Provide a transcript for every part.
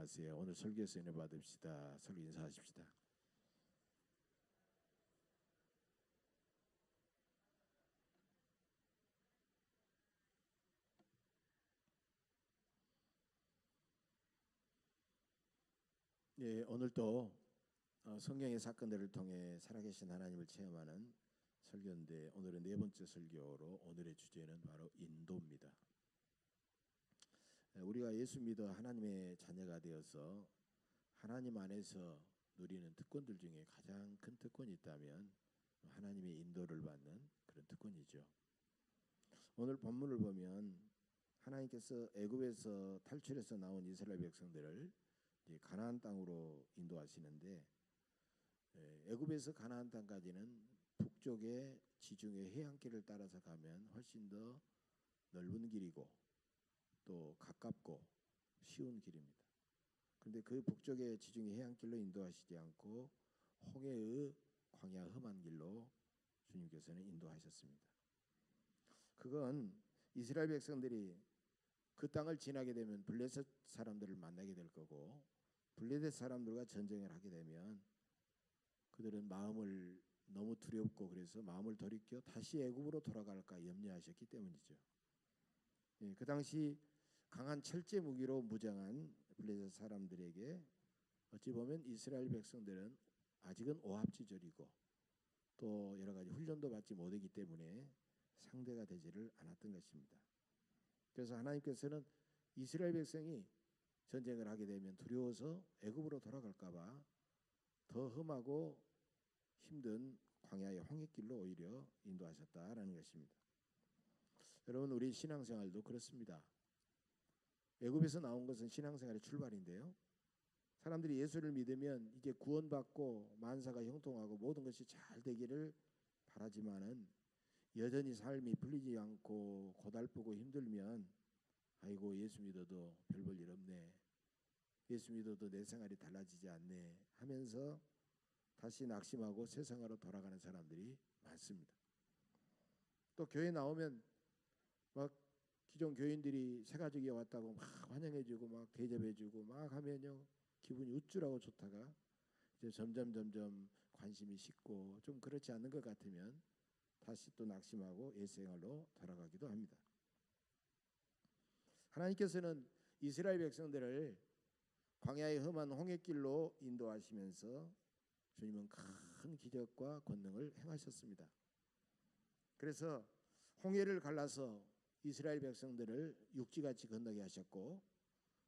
안녕하세요. 오늘 설교에서 은혜 받읍시다. 설교 인사하십시다. 예, 오늘도 어, 성경의 사건들을 통해 살아계신 하나님을 체험하는 설교인데 오늘은 네 번째 설교로 오늘의 주제는 바로 인도입니다. 예, 우리가 예수 믿어 하나님의 자녀가 되어서 하나님 안에서 누리는 특권들 중에 가장 큰 특권이 있다면 하나님의 인도를 받는 그런 특권이죠. 오늘 본문을 보면 하나님께서 애굽에서 탈출해서 나온 이스라엘 백성들을 가나안 땅으로 인도하시는데 예, 애굽에서 가나안 땅까지는 북쪽의 지중해 해안길을 따라서 가면 훨씬 더 넓은 길이고 또 가깝고 쉬운 길입니다. 그런데 그 북쪽의 지중해 해안길로 인도하시지 않고 홍해의 광야 험한 길로 주님께서는 인도하셨습니다. 그건 이스라엘 백성들이 그 땅을 지나게 되면 블레셋 사람들을 만나게 될 거고 블레셋 사람들과 전쟁을 하게 되면 그들은 마음을 너무 두렵고 그래서 마음을 돌이켜 다시 애굽으로 돌아갈까 염려하셨기 때문이죠. 예, 그 당시 강한 철제 무기로 무장한 블레셋 사람들에게 어찌 보면 이스라엘 백성들은 아직은 오합지졸이고 또 여러 가지 훈련도 받지 못하기 때문에 상대가 되지를 않았던 것입니다. 그래서 하나님께서는 이스라엘 백성이 전쟁을 하게 되면 두려워서 애굽으로 돌아갈까봐 더 험하고 힘든 광야의 홍해길로 오히려 인도하셨다라는 것입니다. 여러분 우리 신앙생활도 그렇습니다. 애굽에서 나온 것은 신앙생활의 출발인데요. 사람들이 예수를 믿으면 이제 구원받고 만사가 형통하고 모든 것이 잘 되기를 바라지만은 여전히 삶이 풀리지 않고 고달프고 힘들면 아이고 예수 믿어도 별 볼 일 없네. 예수 믿어도 내 생활이 달라지지 않네 하면서 다시 낙심하고 세상으로 돌아가는 사람들이 많습니다. 또 교회 나오면 막 기존 교인들이 새 가족이 왔다고 막 환영해주고 막 대접해주고 막 하면요 기분이 우쭐하고 좋다가 이제 점점 점점 관심이 식고 좀 그렇지 않은 것 같으면 다시 또 낙심하고 옛생활로 돌아가기도 합니다. 하나님께서는 이스라엘 백성들을 광야의 험한 홍해길로 인도하시면서 주님은 큰 기적과 권능을 행하셨습니다. 그래서 홍해를 갈라서 이스라엘 백성들을 육지같이 건너게 하셨고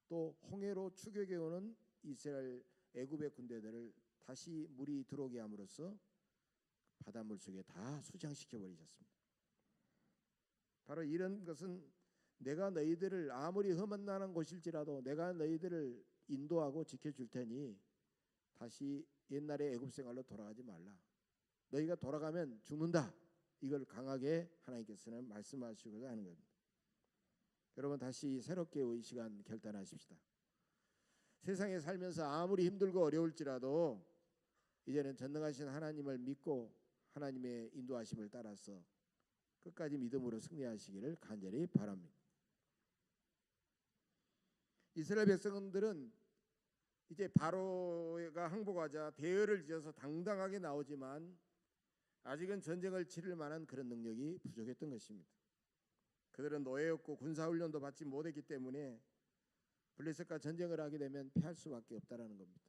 또 홍해로 추격해 오는 이스라엘 애굽의 군대들을 다시 물이 들어오게 함으로써 바닷물 속에 다 수장시켜 버리셨습니다. 바로 이런 것은 내가 너희들을 아무리 험한 곳일지라도 내가 너희들을 인도하고 지켜줄 테니 다시 옛날의 애굽 생활로 돌아가지 말라. 너희가 돌아가면 죽는다. 이걸 강하게 하나님께서는 말씀하시고자 하는 겁니다. 여러분 다시 새롭게 이 시간 결단하십시다. 세상에 살면서 아무리 힘들고 어려울지라도 이제는 전능하신 하나님을 믿고 하나님의 인도하심을 따라서 끝까지 믿음으로 승리하시기를 간절히 바랍니다. 이스라엘 백성들은 이제 바로가 항복하자 대열을 지어서 당당하게 나오지만 아직은 전쟁을 치를 만한 그런 능력이 부족했던 것입니다. 그들은 노예였고 군사 훈련도 받지 못했기 때문에 블레셋과 전쟁을 하게 되면 패할 수밖에 없다라는 겁니다.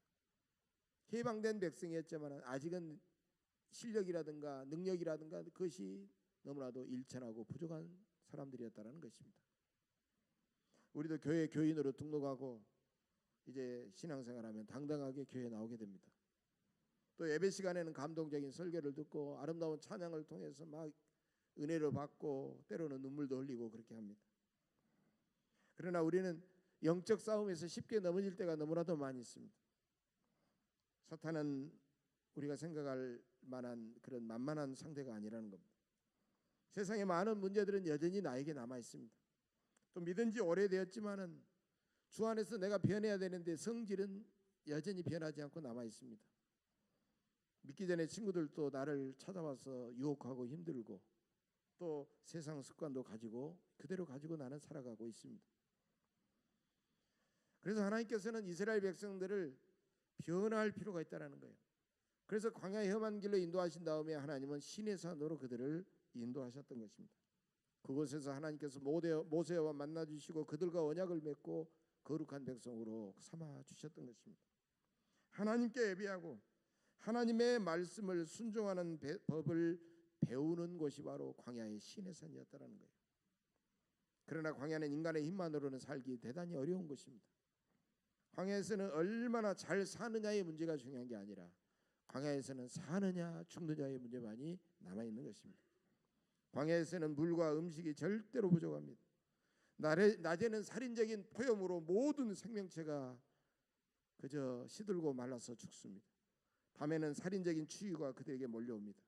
해방된 백성이었지만 아직은 실력이라든가 능력이라든가 그것이 너무나도 일천하고 부족한 사람들이었다라는 것입니다. 우리도 교회 교인으로 등록하고 이제 신앙생활하면 당당하게 교회 나오게 됩니다. 또 예배 시간에는 감동적인 설교를 듣고 아름다운 찬양을 통해서 막 은혜를 받고 때로는 눈물도 흘리고 그렇게 합니다. 그러나 우리는 영적 싸움에서 쉽게 넘어질 때가 너무나도 많이 있습니다. 사탄은 우리가 생각할 만한 그런 만만한 상대가 아니라는 겁니다. 세상에 많은 문제들은 여전히 나에게 남아 있습니다. 또 믿은 지 오래되었지만은 주 안에서 내가 변해야 되는데 성질은 여전히 변하지 않고 남아 있습니다. 믿기 전에 친구들도 나를 찾아와서 유혹하고 힘들고 또 세상 습관도 가지고 그대로 가지고 나는 살아가고 있습니다. 그래서 하나님께서는 이스라엘 백성들을 변화할 필요가 있다라는 거예요. 그래서 광야의 험한 길로 인도하신 다음에 하나님은 신의 산으로 그들을 인도하셨던 것입니다. 그곳에서 하나님께서 모세- 모세와 만나 주시고 그들과 언약을 맺고 거룩한 백성으로 삼아 주셨던 것입니다. 하나님께 예비하고 하나님의 말씀을 순종하는 배- 법을 배우는 곳이 바로 광야의 신의 산이었다라는 거예요. 그러나 광야는 인간의 힘만으로는 살기 대단히 어려운 것입니다. 광야에서는 얼마나 잘 사느냐의 문제가 중요한 게 아니라 광야에서는 사느냐 죽느냐의 문제만이 남아 있는 것입니다. 광야에서는 물과 음식이 절대로 부족합니다. 날에, 낮에는 살인적인 포염으로 모든 생명체가 그저 시들고 말라서 죽습니다. 밤에는 살인적인 추위가 그들에게 몰려옵니다.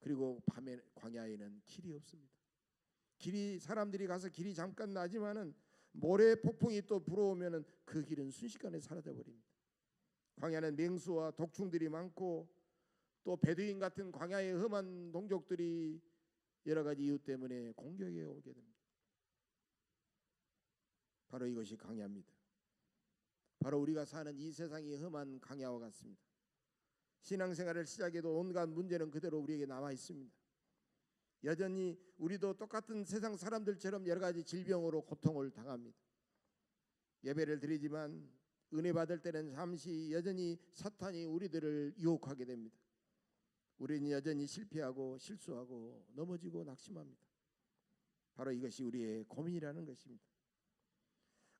그리고 밤에 광야에는 길이 없습니다. 길이 사람들이 가서 길이 잠깐 나지만은 모래 폭풍이 또 불어오면은 그 길은 순식간에 사라져 버립니다. 광야는 맹수와 독충들이 많고 또 베두인 같은 광야의 험한 동족들이 여러 가지 이유 때문에 공격에 오게 됩니다. 바로 이것이 광야입니다. 바로 우리가 사는 이 세상이 험한 광야와 같습니다. 신앙생활을 시작해도 온갖 문제는 그대로 우리에게 남아 있습니다. 여전히 우리도 똑같은 세상 사람들처럼 여러 가지 질병으로 고통을 당합니다. 예배를 드리지만 은혜 받을 때는 잠시 여전히 사탄이 우리들을 유혹하게 됩니다. 우리는 여전히 실패하고 실수하고 넘어지고 낙심합니다. 바로 이것이 우리의 고민이라는 것입니다.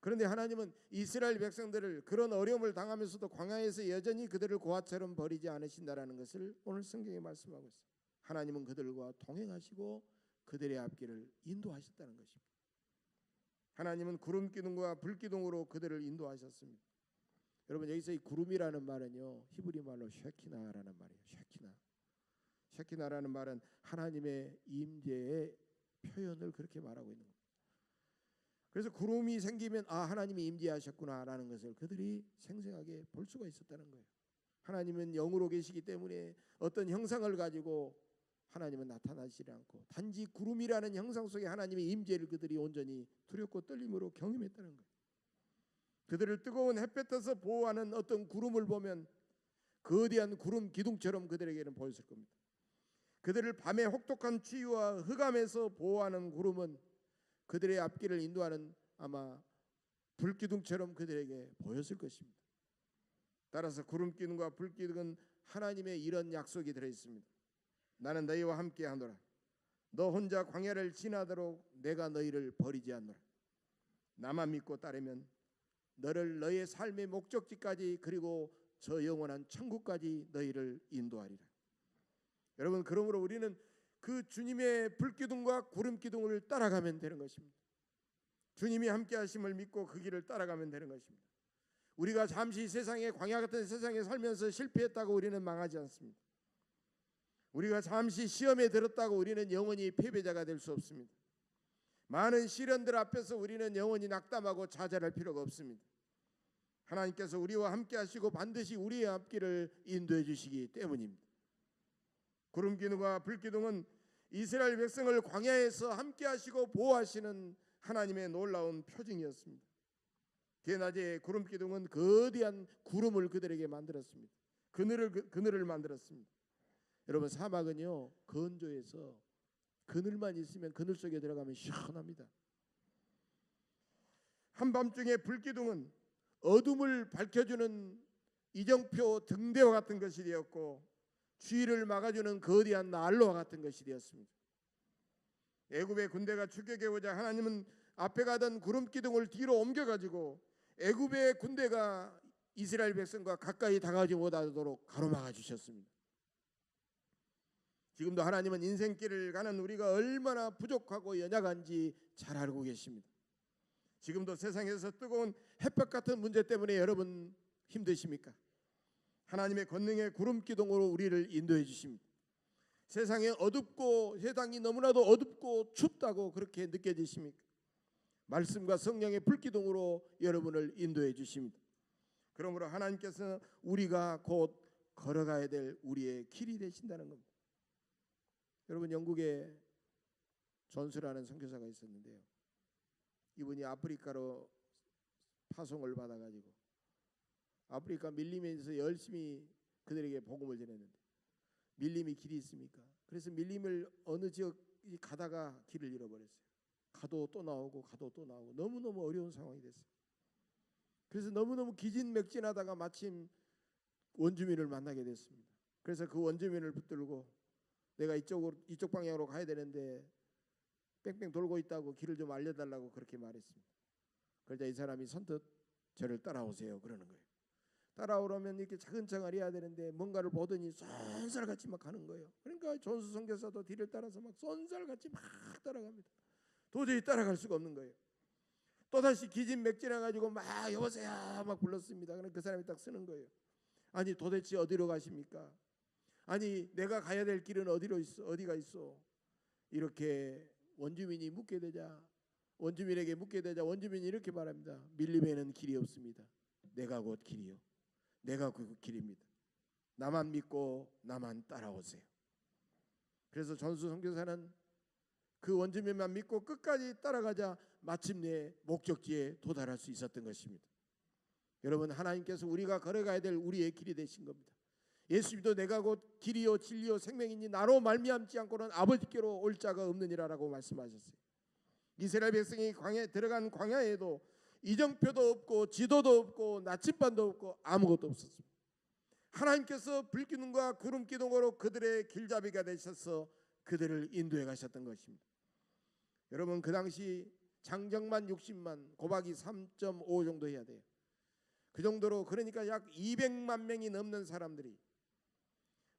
그런데 하나님은 이스라엘 백성들을 그런 어려움을 당하면서도 광야에서 여전히 그들을 고아처럼 버리지 않으신다라는 것을 오늘 성경에 말씀하고 있어요. 하나님은 그들과 동행하시고 그들의 앞길을 인도하셨다는 것입니다. 하나님은 구름 기둥과 불 기둥으로 그들을 인도하셨습니다. 여러분 여기서 이 구름이라는 말은요 히브리 말로 쉐키나라는 말이에요. 쉐키나. 쉐키나라는 말은 하나님의 임재의 표현을 그렇게 말하고 있는 겁니다. 그래서 구름이 생기면 아 하나님이 임재하셨구나라는 것을 그들이 생생하게 볼 수가 있었다는 거예요. 하나님은 영으로 계시기 때문에 어떤 형상을 가지고 하나님은 나타나지 않고 단지 구름이라는 형상 속에 하나님의 임재를 그들이 온전히 두렵고 떨림으로 경험했다는 거예요. 그들을 뜨거운 햇볕에서 보호하는 어떤 구름을 보면 거대한 구름 기둥처럼 그들에게는 보였을 겁니다. 그들을 밤의 혹독한 추위와 흑암에서 보호하는 구름은 그들의 앞길을 인도하는 아마 불기둥처럼 그들에게 보였을 것입니다. 따라서 구름 기둥과 불 기둥은 하나님의 이런 약속이 들어 있습니다. 나는 너희와 함께 하노라. 너 혼자 광야를 지나도록 내가 너희를 버리지 않노라. 나만 믿고 따르면 너를 너의 삶의 목적지까지 그리고 저 영원한 천국까지 너희를 인도하리라. 여러분 그러므로 우리는 그 주님의 불기둥과 구름 기둥을 따라가면 되는 것입니다. 주님이 함께 하심을 믿고 그 길을 따라가면 되는 것입니다. 우리가 잠시 세상에 광야 같은 세상에 살면서 실패했다고 우리는 망하지 않습니다. 우리가 잠시 시험에 들었다고 우리는 영원히 패배자가 될 수 없습니다. 많은 시련들 앞에서 우리는 영원히 낙담하고 좌절할 필요가 없습니다. 하나님께서 우리와 함께 하시고 반드시 우리의 앞길을 인도해 주시기 때문입니다. 구름 기둥과 불 기둥은 이스라엘 백성을 광야에서 함께 하시고 보호하시는 하나님의 놀라운 표징이었습니다. 대낮에 구름 기둥은 거대한 구름을 그들에게 만들었습니다. 그늘을 그늘을 만들었습니다. 여러분 사막은요 건조해서 그늘만 있으면 그늘 속에 들어가면 시원합니다. 한밤중에 불기둥은 어둠을 밝혀주는 이정표 등대와 같은 것이 되었고 주위를 막아주는 거대한 난로와 같은 것이 되었습니다. 애굽의 군대가 추격해 오자 하나님은 앞에 가던 구름 기둥을 뒤로 옮겨 가지고 애굽의 군대가 이스라엘 백성과 가까이 다가오지 못하도록 가로막아 주셨습니다. 지금도 하나님은 인생길을 가는 우리가 얼마나 부족하고 연약한지 잘 알고 계십니다. 지금도 세상에서 뜨거운 햇볕 같은 문제 때문에 여러분 힘드십니까? 하나님의 권능의 구름 기둥으로 우리를 인도해 주십니다. 세상에 어둡고 세상이 너무나도 어둡고 춥다고 그렇게 느껴지십니까? 말씀과 성령의 불기둥으로 여러분을 인도해 주십니다. 그러므로 하나님께서 우리가 곧 걸어가야 될 우리의 길이 되신다는 겁니다. 여러분 영국에 존스라는 선교사가 있었는데요. 이분이 아프리카로 파송을 받아가지고 아프리카 밀림에서 열심히 그들에게 복음을 전했는데 밀림이 길이 있습니까? 그래서 밀림을 어느 지역 가다가 길을 잃어버렸어요. 가도 또 나오고 가도 또 나오고 너무 너무 어려운 상황이 됐어요. 그래서 너무 너무 기진맥진하다가 마침 원주민을 만나게 됐습니다. 그래서 그 원주민을 붙들고 내가 이쪽으로 이쪽 방향으로 가야 되는데 뺑뺑 돌고 있다고 길을 좀 알려달라고 그렇게 말했습니다. 그러자 이 사람이 선뜻 저를 따라오세요 그러는 거예요. 따라오려면 이렇게 차근차근 해야 되는데 뭔가를 보더니 쏜살같이 막 가는 거예요. 그러니까 존수 선교사도 뒤를 따라서 막 쏜살같이 막 따라갑니다. 도저히 따라갈 수가 없는 거예요. 또 다시 기진맥진해 가지고 막 여보세요 막 불렀습니다. 그럼 그 사람이 딱 쓰는 거예요. 아니 도대체 어디로 가십니까? 아니 내가 가야 될 길은 어디로 있어? 어디가 있어? 이렇게 원주민이 묻게 되자 원주민에게 묻게 되자 원주민이 이렇게 말합니다. 밀림에는 길이 없습니다. 내가 곧 길이요. 내가 그 길입니다. 나만 믿고 나만 따라오세요. 그래서 전수 선교사는 그 원주민만 믿고 끝까지 따라가자 마침내 목적지에 도달할 수 있었던 것입니다. 여러분 하나님께서 우리가 걸어가야 될 우리의 길이 되신 겁니다. 예수님도 내가 곧 길이요 진리요 생명이니 나로 말미암지 않고는 아버지께로 올 자가 없느니라라고 말씀하셨어요. 이스라엘 백성이 광야 들어간 광야에도 이정표도 없고 지도도 없고 나침반도 없고 아무것도 없었습니다. 하나님께서 불기둥과 구름 기둥으로 그들의 길잡이가 되셔서 그들을 인도해 가셨던 것입니다. 여러분 그 당시 장정만 60만 고박이 3.5 정도 해야 돼요. 그 정도로 그러니까 약 200만 명이 넘는 사람들이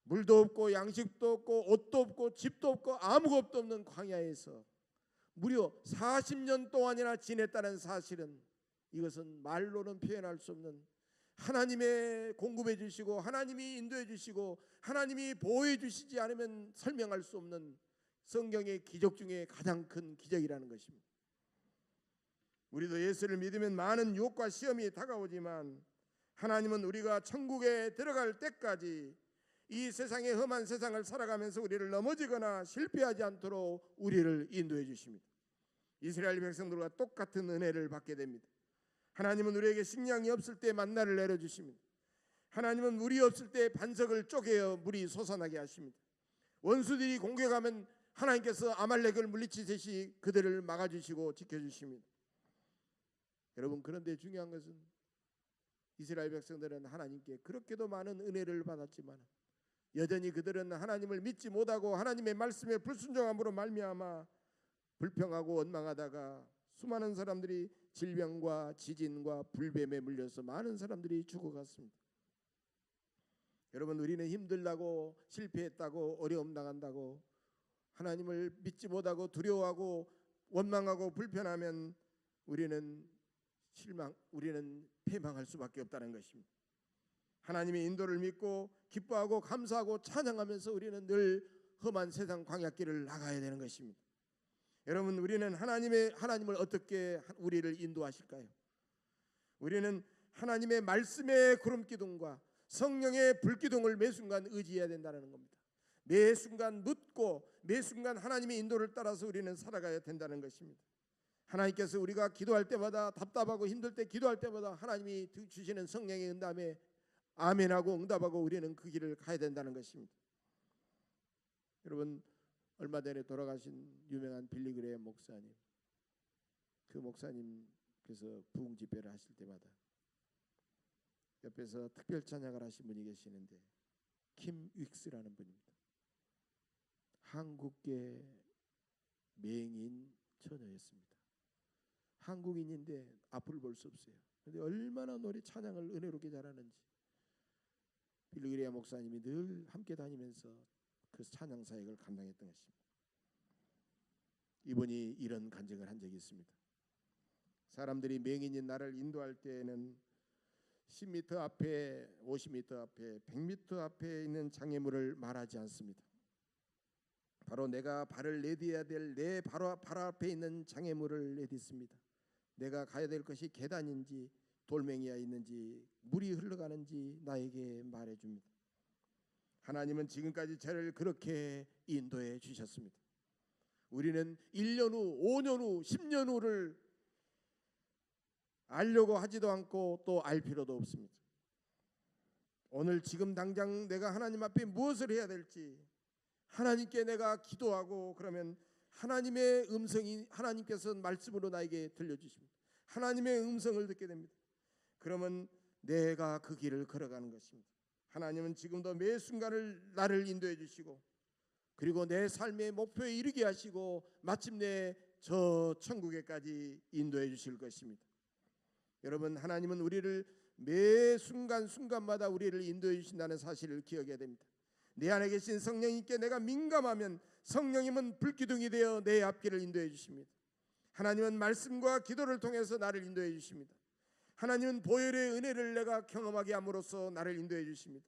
물도 없고 양식도 없고 옷도 없고 집도 없고 아무것도 없는 광야에서 무려 40년 동안이나 지냈다는 사실은 이것은 말로는 표현할 수 없는 하나님의 공급해 주시고 하나님이 인도해 주시고 하나님이 보호해 주시지 않으면 설명할 수 없는 성경의 기적 중에 가장 큰 기적이라는 것입니다. 우리도 예수를 믿으면 많은 유혹과 시험이 다가오지만 하나님은 우리가 천국에 들어갈 때까지 이 세상의 험한 세상을 살아가면서 우리를 넘어지거나 실패하지 않도록 우리를 인도해 주십니다. 이스라엘 백성들과 똑같은 은혜를 받게 됩니다. 하나님은 우리에게 식량이 없을 때 만나를 내려 주십니다. 하나님은 물이 없을 때 반석을 쪼개어 물이 솟아나게 하십니다. 원수들이 공격하면 하나님께서 아말렉을 물리치듯이 그들을 막아주시고 지켜주십니다. 여러분 그런데 중요한 것은 이스라엘 백성들은 하나님께 그렇게도 많은 은혜를 받았지만 여전히 그들은 하나님을 믿지 못하고 하나님의 말씀에 불순종함으로 말미암아 불평하고 원망하다가 수많은 사람들이 질병과 지진과 불뱀에 물려서 많은 사람들이 죽어갔습니다. 여러분 우리는 힘들다고 실패했다고 어려움 당한다고 하나님을 믿지 못하고 두려워하고 원망하고 불편하면 우리는 실망 우리는 패망할 수밖에 없다는 것입니다. 하나님의 인도를 믿고 기뻐하고 감사하고 찬양하면서 우리는 늘 험한 세상 광야길을 나가야 되는 것입니다. 여러분 우리는 하나님의 하나님을 어떻게 우리를 인도하실까요? 우리는 하나님의 말씀의 구름 기둥과 성령의 불 기둥을 매 순간 의지해야 된다는 겁니다. 매 순간 묻고 매 순간 하나님의 인도를 따라서 우리는 살아가야 된다는 것입니다. 하나님께서 우리가 기도할 때마다 답답하고 힘들 때 기도할 때마다 하나님이 주시는 성령의 응답에 아멘하고 응답하고 우리는 그 길을 가야 된다는 것입니다. 여러분 얼마 전에 돌아가신 유명한 빌리그레 목사님 그 목사님께서 부흥 집회를 하실 때마다 옆에서 특별 찬양을 하신 분이 계시는데 킴 윅스라는 분입니다. 한국계 맹인 처녀였습니다. 한국인인데 앞을 볼 수 없어요. 근데 얼마나 노래 찬양을 은혜롭게 잘하는지 빌리그레아 목사님이 늘 함께 다니면서 그 찬양 사역을 감당했던 것입니다. 이분이 이런 간증을 한 적이 있습니다. 사람들이 맹인인 나를 인도할 때에는 10m 앞에, 50m 앞에, 100m 앞에 있는 장애물을 말하지 않습니다. 바로 내가 발을 내디뎌야 될 내 바로 발 앞에 있는 장애물을 내딛습니다. 내가 가야 될 것이 계단인지 돌멩이가 있는지 물이 흘러가는지 나에게 말해 줍니다. 하나님은 지금까지 저를 그렇게 인도해 주셨습니다. 우리는 1년 후, 5년 후, 10년 후를 알려고 하지도 않고 또 알 필요도 없습니다. 오늘 지금 당장 내가 하나님 앞에 무엇을 해야 될지 하나님께 내가 기도하고 그러면 하나님의 음성이 하나님께서 말씀으로 나에게 들려주십니다. 하나님의 음성을 듣게 됩니다. 그러면 내가 그 길을 걸어가는 것입니다. 하나님은 지금도 매 순간을 나를 인도해 주시고 그리고 내 삶의 목표에 이르게 하시고 마침내 저 천국에까지 인도해 주실 것입니다. 여러분 하나님은 우리를 매 순간 순간마다 우리를 인도해 주신다는 사실을 기억해야 됩니다. 내 안에 계신 성령님께 내가 민감하면 성령님은 불기둥이 되어 내 앞길을 인도해 주십니다. 하나님은 말씀과 기도를 통해서 나를 인도해 주십니다. 하나님은 보혈의 은혜를 내가 경험하게 함으로써 나를 인도해 주십니다.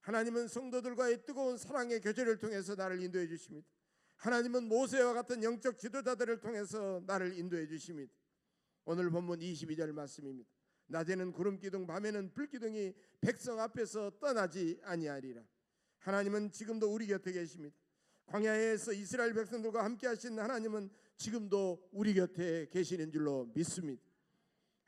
하나님은 성도들과의 뜨거운 사랑의 교제를 통해서 나를 인도해 주십니다. 하나님은 모세와 같은 영적 지도자들을 통해서 나를 인도해 주십니다. 오늘 본문 22절 말씀입니다. 낮에는 구름 기둥 밤에는 불 기둥이 백성 앞에서 떠나지 아니하리라. 하나님은 지금도 우리 곁에 계십니다. 광야에서 이스라엘 백성들과 함께 하신 하나님은 지금도 우리 곁에 계시는 줄로 믿습니다.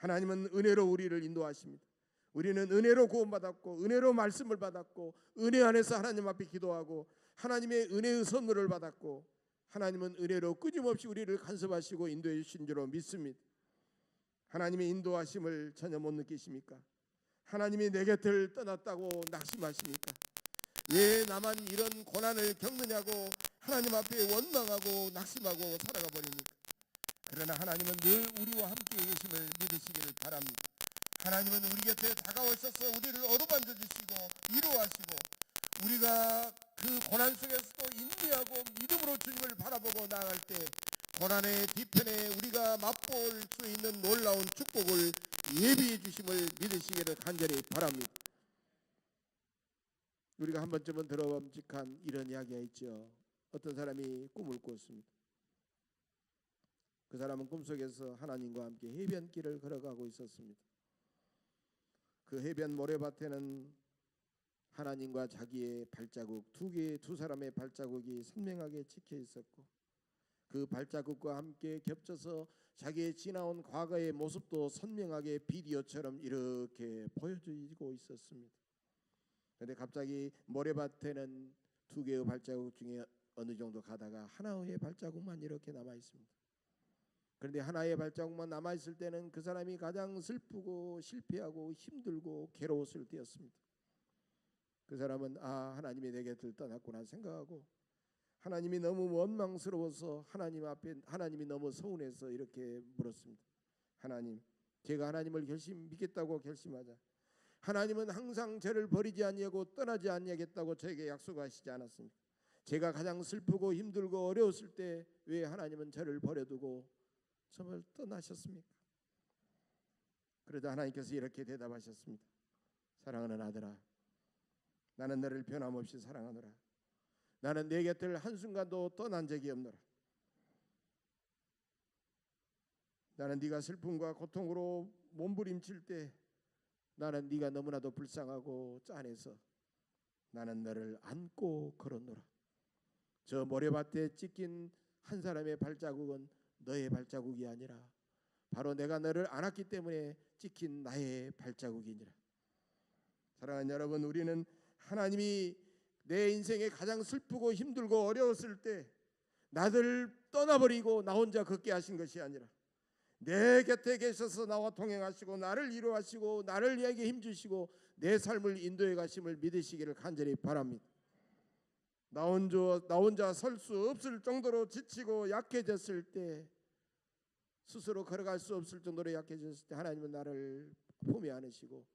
하나님은 은혜로 우리를 인도하십니다. 우리는 은혜로 구원받았고 은혜로 말씀을 받았고 은혜 안에서 하나님 앞에 기도하고 하나님의 은혜의 선물을 받았고 하나님은 은혜로 끊임없이 우리를 간섭하시고 인도해 주신 줄로 믿습니다. 하나님의 인도하심을 전혀 못 느끼십니까? 하나님이 내 곁을 떠났다고 낙심하십니까? 왜 나만 이런 고난을 겪느냐고 하나님 앞에 원망하고 낙심하고 살아가 버립니까? 그러나 하나님은 늘 우리와 함께 계심을 믿으시기를 바랍니다. 하나님은 우리 곁에 다가오셔서 우리를 어루만져 주시고 위로하시고 우리가 그 고난 속에서도 인내하고 믿음으로 주님을 바라보고 나아갈 때 고난의 뒤편에 우리가 맛볼 수 있는 놀라운 축복을 예비해 주심을 믿으시기를 간절히 바랍니다. 우리가 한 번쯤은 들어봄직한 이런 이야기가 있죠. 어떤 사람이 꿈을 꿨습니다. 그 사람은 꿈속에서 하나님과 함께 해변길을 걸어가고 있었습니다. 그 해변 모래밭에는 하나님과 자기의 발자국 두 개의 두 사람의 발자국이 선명하게 찍혀 있었고 그 발자국과 함께 겹쳐서 자기의 지나온 과거의 모습도 선명하게 비디오처럼 이렇게 보여지고 있었습니다. 그런데 갑자기 모래밭에는 두 개의 발자국 중에 어느 정도 가다가 하나의 발자국만 이렇게 남아 있습니다. 그런데 하나의 발자국만 남아 있을 때는 그 사람이 가장 슬프고 실패하고 힘들고 괴로웠을 때였습니다. 그 사람은 아 하나님이 내 곁을 떠났구나 생각하고 하나님이 너무 원망스러워서 하나님 앞에 하나님이 너무 서운해서 이렇게 물었습니다. 하나님, 제가 하나님을 결심 믿겠다고 결심하자. 하나님은 항상 저를 버리지 아니하고 떠나지 아니하겠다고 저에게 약속하시지 않았습니까? 제가 가장 슬프고 힘들고 어려웠을 때 왜 하나님은 저를 버려두고 정말 떠나셨습니까? 그러자 하나님께서 이렇게 대답하셨습니다. 사랑하는 아들아, 나는 너를 변함없이 사랑하노라. 나는 내 곁을 한순간도 떠난 적이 없노라. 나는 네가 슬픔과 고통으로 몸부림칠 때 나는 네가 너무나도 불쌍하고 짠해서 나는 너를 안고 걸었노라. 저 모래밭에 찢긴 한 사람의 발자국은 너의 발자국이 아니라 바로 내가 너를 안았기 때문에 찍힌 나의 발자국이니라. 사랑하는 여러분, 우리는 하나님이 내 인생에 가장 슬프고 힘들고 어려웠을 때 나를 떠나버리고 나 혼자 걷게 하신 것이 아니라 내 곁에 계셔서 나와 동행하시고 나를 위로하시고 나를 위하게 힘주시고 내 삶을 인도해 가심을 믿으시기를 간절히 바랍니다. 나 혼자 나 혼자 설 수 없을 정도로 지치고 약해졌을 때 스스로 걸어갈 수 없을 정도로 약해졌을 때 하나님은 나를 품에 안으시고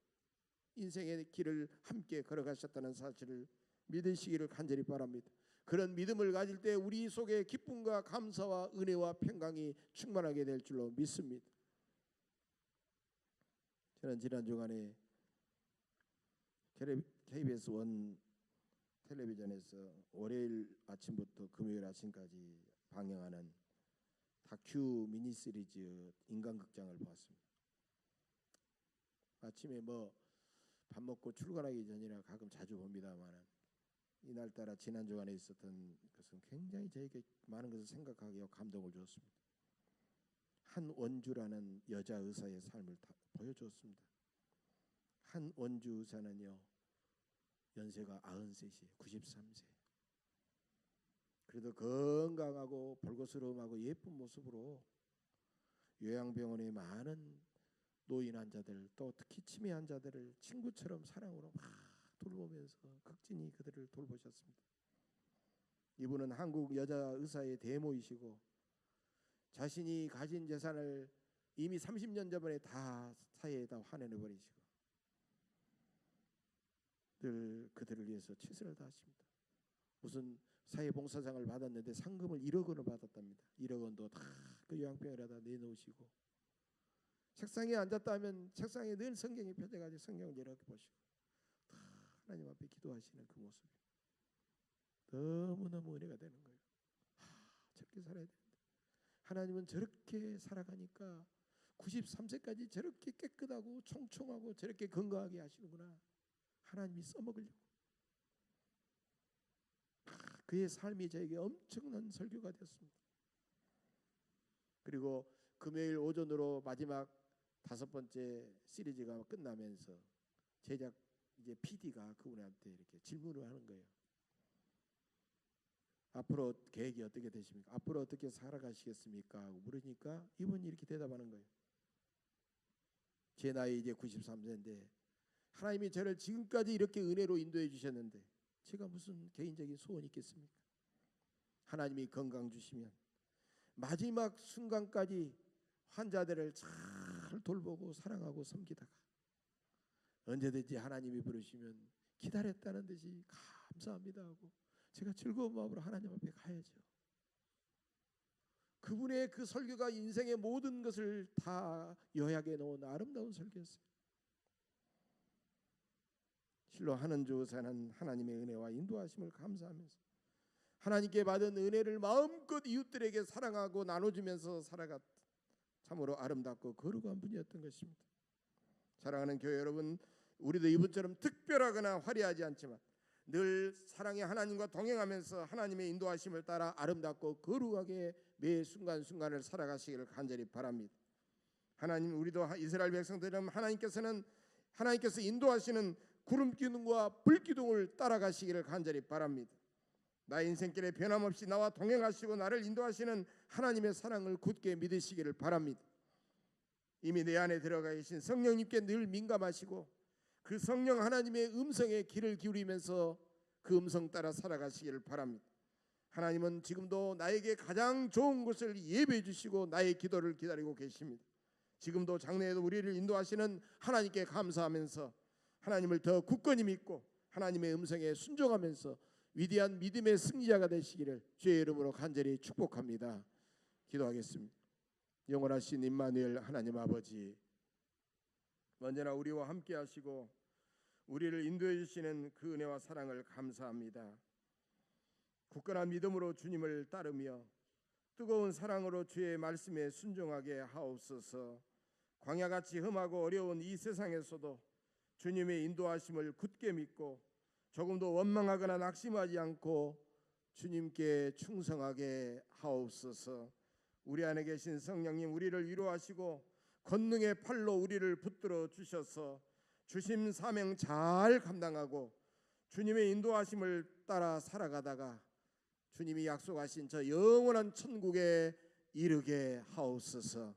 인생의 길을 함께 걸어가셨다는 사실을 믿으시기를 간절히 바랍니다. 그런 믿음을 가질 때 우리 속에 기쁨과 감사와 은혜와 평강이 충만하게 될 줄로 믿습니다. 저는 지난 주간에 KBS 원 텔레비전에서 월요일 아침부터 금요일 아침까지 방영하는 다큐 미니 시리즈 인간극장을 보았습니다. 아침에 뭐 밥 먹고 출근하기 전이라 가끔 자주 봅니다만은 이날 따라 지난 주간에 있었던 것은 굉장히 저에게 많은 것을 생각하게 감동을 주었습니다. 한 원주라는 여자 의사의 삶을 다 보여주었습니다. 한 원주 의사는요 연세가 93세, 93세. 그래도 건강하고 볼거스름하고 예쁜 모습으로 요양병원의 많은 노인 환자들 또 특히 치매 환자들을 친구처럼 사랑으로 막 돌보면서 극진히 그들을 돌보셨습니다. 이분은 한국 여자 의사의 대모이시고 자신이 가진 재산을 이미 30년 전에 다 사회에다 환원해 버리시고 늘 그들을 위해서 최선을 다하십니다. 무슨 사회봉사장을 받았는데 상금을 1억 원을 받았답니다. 1억 원도 다 그 요양병원에다 내놓으시고 책상에 앉았다 하면 책상에 늘 성경이 펴져가지고 성경을 이렇게 보시고 다 하나님 앞에 기도하시는 그 모습이 너무너무 은혜가 되는 거예요. 하, 저렇게 살아야 되는데 하나님은 저렇게 살아가니까 93세까지 저렇게 깨끗하고 총총하고 저렇게 건강하게 하시는구나. 하나님이 써먹으려고. 아, 그의 삶이 저에게 엄청난 설교가 되었습니다. 그리고 금요일 오전으로 마지막 다섯 번째 시리즈가 끝나면서 제작 이제 PD가 그분한테 이렇게 질문을 하는 거예요. 앞으로 계획이 어떻게 되십니까? 앞으로 어떻게 살아가시겠습니까? 물으니까 이분이 이렇게 대답하는 거예요. 제 나이 이제 93세인데 하나님이 저를 지금까지 이렇게 은혜로 인도해 주셨는데 제가 무슨 개인적인 소원이 있겠습니까? 하나님이 건강 주시면 마지막 순간까지 환자들을 잘 돌보고 사랑하고 섬기다가 언제든지 하나님이 부르시면 기다렸다는 듯이 감사합니다 하고 제가 즐거운 마음으로 하나님 앞에 가야죠. 그분의 그 설교가 인생의 모든 것을 다 요약해 놓은 아름다운 설교였어요. 실로 하는 조사는 하나님의 은혜와 인도하심을 감사하면서 하나님께 받은 은혜를 마음껏 이웃들에게 사랑하고 나눠주면서 살아갔 참으로 아름답고 거룩한 분이었던 것입니다. 사랑하는 교회 여러분, 우리도 이분처럼 특별하거나 화려하지 않지만 늘 사랑의 하나님과 동행하면서 하나님의 인도하심을 따라 아름답고 거룩하게 매 순간순간을 살아가시기를 간절히 바랍니다. 하나님 우리도 이스라엘 백성들은 하나님께서는 하나님께서 인도하시는 구름 기둥과 불 기둥을 따라가시기를 간절히 바랍니다. 나 인생길에 변함없이 나와 동행하시고 나를 인도하시는 하나님의 사랑을 굳게 믿으시기를 바랍니다. 이미 내 안에 들어가 계신 성령님께 늘 민감하시고 그 성령 하나님의 음성에 귀를 기울이면서 그 음성 따라 살아가시기를 바랍니다. 하나님은 지금도 나에게 가장 좋은 것을 예배해 주시고 나의 기도를 기다리고 계십니다. 지금도 장래에도 우리를 인도하시는 하나님께 감사하면서 하나님을 더 굳건히 믿고 하나님의 음성에 순종하면서 위대한 믿음의 승리자가 되시기를 주의 이름으로 간절히 축복합니다. 기도하겠습니다. 영원하신 임마누엘 하나님 아버지 언제나 우리와 함께 하시고 우리를 인도해 주시는 그 은혜와 사랑을 감사합니다. 굳건한 믿음으로 주님을 따르며 뜨거운 사랑으로 주의 말씀에 순종하게 하옵소서. 광야같이 험하고 어려운 이 세상에서도 주님의 인도하심을 굳게 믿고 조금도 원망하거나 낙심하지 않고 주님께 충성하게 하옵소서. 우리 안에 계신 성령님 우리를 위로하시고 권능의 팔로 우리를 붙들어 주셔서 주심 사명 잘 감당하고 주님의 인도하심을 따라 살아가다가 주님이 약속하신 저 영원한 천국에 이르게 하옵소서.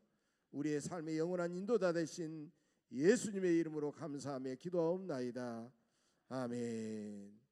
우리의 삶의 영원한 인도자 되신 예수님의 이름으로 감사하며 기도하옵나이다. 아멘.